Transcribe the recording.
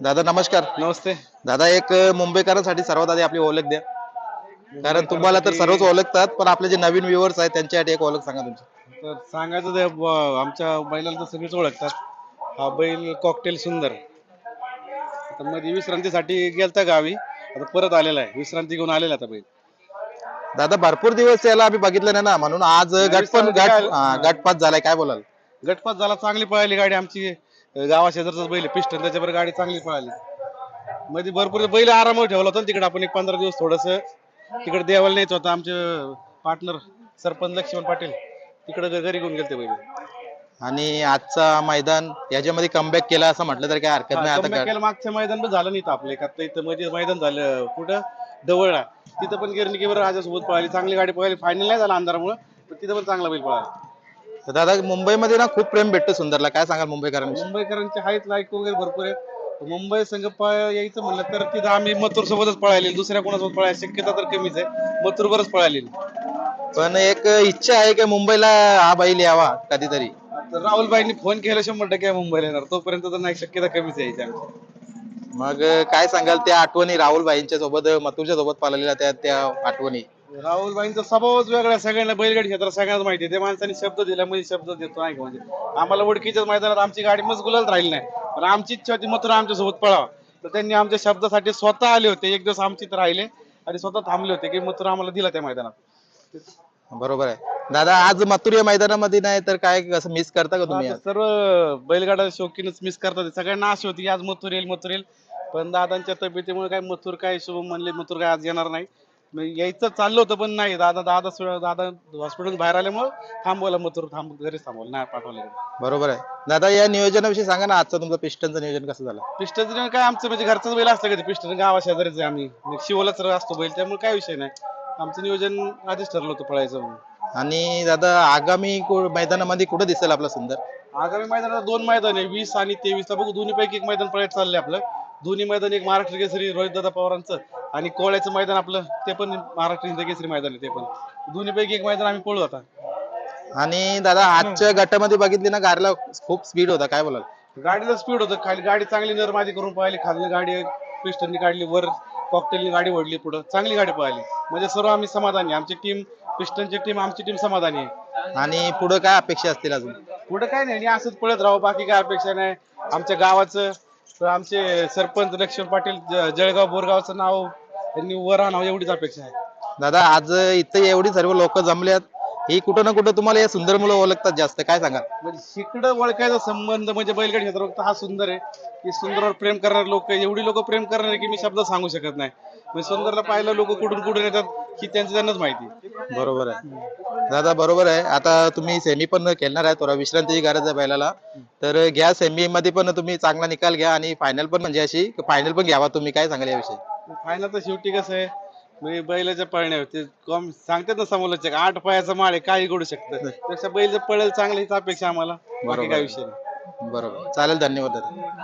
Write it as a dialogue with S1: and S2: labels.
S1: दादा नमस्कार.
S2: नमस्ते.
S1: दादा एक मुंबईकरांसाठी सर्वात आधी आपली ओळख द्या. कारण तुम्हाला तर सर्वच ओळखतात पण आपले जे नवीन व्ह्युअर्स आहेत त्यांच्यासाठी एक ओळख सांगा तुमची.
S2: तर सांगायचं ते ब- आमच्या बैलाला तर सगळेच ओळखतात. हा बैल कॉकटेल सुंदर. आता मध्ये विश्रांतीसाठी गेलता गावी. आता परत आलेला आहे. विश्रांती घेऊन आलेला आता बैल.
S1: दादा भरपूर दिवस याला आम्ही बघितलं नाही ना. म्हणून आज गटपण
S2: विसरलं
S1: गट
S2: काय?
S1: हा, गटपात झालाय. काय बोलाल?
S2: गटपात झाला चांगली पळाली गाडी आमची. गावा शेजारच बैल पिस्टन त्याच्यावर गाडी चांगली पळाली. मध्ये भरपूर बैल आरामावर ठेवला होता तिकडे. आपण एक पंधरा दिवस थोडस तिकडे देवाला न्यायचं होतं. आमचे पार्टनर सरपंच लक्ष्मण पाटील तिकडे घरी घेऊन गेलते बैल.
S1: आणि आजचा मैदान याच्यामध्ये कमबॅक केला असं म्हटलं तर काय हरकत नाही. आता
S2: मागच्या मैदान पण झालं नाही इथं आपलं. आता इथं मध्ये मैदान झालं. कुठं? डवळला तिथं पण गिरणीकीवर राजासोबत पळाली. चांगली गाडी पळाली. फायनल नाही झाला अंधारामुळे पण तिथं पण चांगला बैल पळाला.
S1: तर दादा मुंबईमध्ये ना खूप प्रेम भेटतं सुंदरला. काय सांगाल मुंबईकरांविषयी
S2: मुंबईकरांचे आहेत लाईक वगैरे भरपूर आहेत. मुंबई संघ यायचं म्हणलं तर तिथं आम्ही मथुर सोबतच पळाली दुसऱ्या कोणासोबत पळायची? शक्यता तर कमीच आहे. मथुर बरच पळाली
S1: पण एक इच्छा आहे की मुंबईला हा बैल यावा कधीतरी.
S2: तर राहुलबाईंनी फोन केला शंभर टक्के मुंबईला येणार. तोपर्यंत तर नाही शक्यता कमीच आहे आमची.
S1: मग काय सांगाल त्या आठवणी? राहुल भाईंच्या सोबत मथुरच्या सोबत पाळलेल्या त्या त्या आठवणी.
S2: राहुलबाईंचा स्वभावच वेगळा. सगळ्यांना बैलगाडी क्षेत्रात सगळ्यांना माहिती आहे. त्या माणसाने शब्द दिला म्हणजे शब्द देतो. नाही का म्हणजे? आम्हाला ओळखीच्याच मैदानात आमची गाडी मग गुलाल राहील नाही. पण आमची इच्छा होती मथुरा आमच्यासोबत पळावा. तर त्यांनी आमच्या शब्दासाठी स्वतः आले होते. एक दिवस आमची तर राहिले आणि स्वतः थांबले होते की मथुरा आम्हाला दिला त्या मैदानात.
S1: बरोबर आहे. दादा आज मथुर या मैदानामध्ये नाही तर काय कसं मिस करता का तुम्ही आज?
S2: सर्व बैलगाडा शौकीनच मिस करतात. सगळ्यांना आशा होती की आज मथुर येईल मथुर येईल पण दादांच्या तब्येतीमुळे काय मथुर काय शुभम म्हणले मथुर काय आज येणार नाही. मग यायचं चाललं होतं पण नाही. दादा दादा सु- दादा हॉस्पिटल बाहेर आल्यामुळे थांबवलं मथुर थांब घरीच थांबवलं नाही पाठवलं घरी.
S1: बरोबर आहे. दादा या नियोजनाविषयी सांगा ना आजचं तुमचं पिस्टनचं नियोजन कसं झालं?
S2: पिस्टन काय आमचं म्हणजे घरचाच बैल असतं कधी. पिस्टन गावा शेजारीच आहे आम्ही. मग शिवलाच असतो बैल त्यामुळे काय विषय नाही. आमचं नियोजन आधीच ठरलं होतं पळायचं म्हणून.
S1: आणि दादा आगामी को- मैदानामध्ये कुठं दिसेल आपला सुंदर?
S2: आगामी मैदानात दोन मैदान आहे वीस आणि तेवीस. ला बघू दोन्ही पैकी एक मैदान पळत चाललंय आपलं. दोन्ही मैदान एक महाराष्ट्र केसरी रोहित दादा पवारांचं आणि कोळ्याचं मैदान आपलं ते पण महाराष्ट्र हिंद केसरी मैदान आहे ते पण. दोन्ही पैकी एक मैदान आम्ही पळू आता.
S1: आणि दादा आजच्या गटामध्ये बघितली ना गाडीला खूप स्पीड होता काय बोलाल?
S2: गाडीला स्पीड होतं खाली गाडी चांगली नरमादी करून पळाली खाली गाडी पिस्टननी काढली वर कॉकटेलनी गाडी ओढली पुढं चांगली गाडी पळाली. म्हणजे सर्व आम्ही समाधानी. आमची टीम पिस्टनची टीम आमची टीम समाधानी आहे.
S1: आणि पुढे काय अपेक्षा असतील अजून?
S2: पुढे काय नाही आणि असंच पळत राहू बाकी काय अपेक्षा नाही. आमच्या गावाचं तर आमचे सरपंच लक्ष्मण पाटील ज- जळगाव बोरगावचं नाव त्यांनी वर आणावं एवढीच अपेक्षा आहे.
S1: दादा आज इथं एवढी सर्व लोक जमल्यात ही कुठं ना कुठं तुम्हाला या सुंदर मुलं ओळखतात जास्त. काय सांगा
S2: म्हणजे इकडं ओळखायचा संबंध म्हणजे बैलगाडी क्षेत्र फक्त हा सुंदर आहे. की सुंदरवर प्रेम करणारे लोक एवढी लोक प्रेम करणार की मी शब्द सांगू शकत नाही. म्हणजे सुंदरला पाहिलं लोक कुठून कुठून येतात की त्यांचं त्यांनाच माहिती
S1: बरोबर आहे. दादा बरोबर आहे. आता तुम्ही सेमी पण खेळणार आहे थोडा विश्रांतीची गरज आहे बैलाला. तर घ्या सेमी मध्ये पण तुम्ही चांगला निकाल घ्या आणि फायनल पण म्हणजे अशी फायनल पण घ्यावा तुम्ही. काय सांगाल याविषयी?
S2: फायनल तर शेवटी कसं आहे बैलाच्या पळण्यावर ते कॉम सांगतात ना समोरच्या आठ पायाचा माळ आहे काही घडू शकतं त्यापेक्षा बैल जर पळेल चांगलं हीच अपेक्षा आम्हाला. बाकी
S1: बरोबर.
S2: काय विषय नाही.
S1: बरोबर. चालेल धन्यवाद दादा.